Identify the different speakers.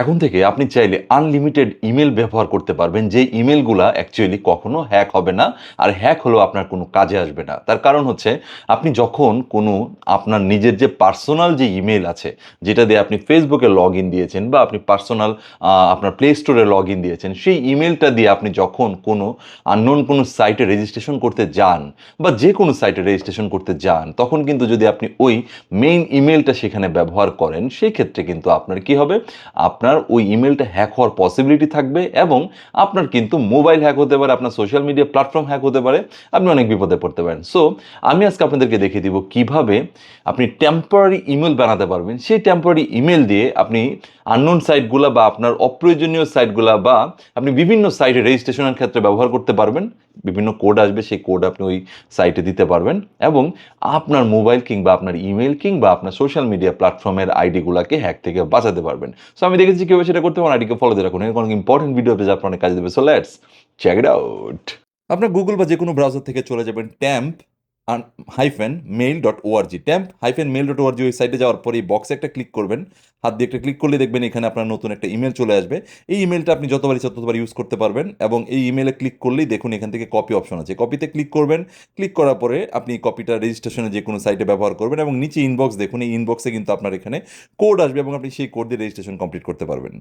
Speaker 1: এখন থেকে আপনি চাইলে আনলিমিটেড ইমেল ব্যবহার করতে পারবেন, যে ইমেলগুলা অ্যাকচুয়ালি কখনো হ্যাক হবে না, আর হ্যাক হলেও আপনার কোনো কাজে আসবে না। তার কারণ হচ্ছে, আপনি যখন কোনো আপনার নিজের যে পার্সোনাল যে ইমেল আছে, যেটা দিয়ে আপনি ফেসবুকে লগ ইন দিয়েছেন বা আপনি পার্সোনাল আপনার প্লে স্টোরে লগ ইন দিয়েছেন, সেই ইমেলটা দিয়ে আপনি যখন কোনো আননোন কোনো সাইটে রেজিস্ট্রেশন করতে যান বা যে কোনো সাইটে রেজিস্ট্রেশন করতে যান, তখন কিন্তু যদি আপনি ওই মেইন ইমেলটা সেখানে ব্যবহার করেন সেই ক্ষেত্রে কিন্তু আপনার কি হবে? আপনার ওই ইমেলটা হ্যাক হওয়ার পসিবিলিটি থাকবে এবং আপনার কিন্তু মোবাইল হ্যাক হতে পারে, আপনার সোশ্যাল মিডিয়া প্ল্যাটফর্ম হ্যাক হতে পারে, আপনি অনেক বিপদে পড়তে পারেন। সো আমি আজকে আপনাদেরকে দেখিয়ে দিব কীভাবে আপনি টেম্পোরারি ইমেল বানাতে পারবেন। সেই টেম্পোরারি ইমেল দিয়ে আপনি আননোন সাইটগুলো বা আপনার অপ্রয়োজনীয় সাইটগুলো বা আপনি বিভিন্ন সাইটে রেজিস্ট্রেশনের ক্ষেত্রে ব্যবহার করতে পারবেন। বিভিন্ন কোড আসবে, সেই কোড আপনি ওই সাইটে দিতে পারবেন এবং আপনার মোবাইল কিংবা আপনার ইমেল কিংবা আপনার সোশ্যাল মিডিয়া প্ল্যাটফর্মের আইডিগুলোকে হ্যাক থেকে বাঁচাতে পারবেন। সো আমি দেখেছি কীভাবে সেটা করতে পারেন আইডিকে ফলো দিয়ে রাখুন। এরকম অনেক ইম্পর্টেন্ট ভিডিও পেজ আপনার কাজে দেবে। So let's check it out আপনার গুগল বা যে কোনো ব্রাউজার থেকে চলে যাবেন temp hyphen mail dot ORG temp hyphen mail dot ORG ওই সাইটে যাওয়ার পরে এই বক্সে একটা ক্লিক করবেন। হাত দিয়ে একটা ক্লিক করলে দেখবেন এখানে আপনার নতুন একটা ইমেল চলে আসবে। এই ইমেলটা আপনি যতবার ইচ্ছা ততবার ইউজ করতে পারবেন এবং এই ইমেলে ক্লিক করলেই দেখুন এখান থেকে কপি অপশন আছে। কপিতে ক্লিক করবেন ক্লিক করার পরে আপনি কপিটা রেজিস্ট্রেশনে যে কোনো সাইটে ব্যবহার করবেন এবং নিচে ইনবক্স দেখুন, এই ইনবক্সে কিন্তু আপনার এখানে কোড আসবে এবং আপনি সেই কোড দিয়ে রেজিস্ট্রেশন কমপ্লিট করতে পারবেন।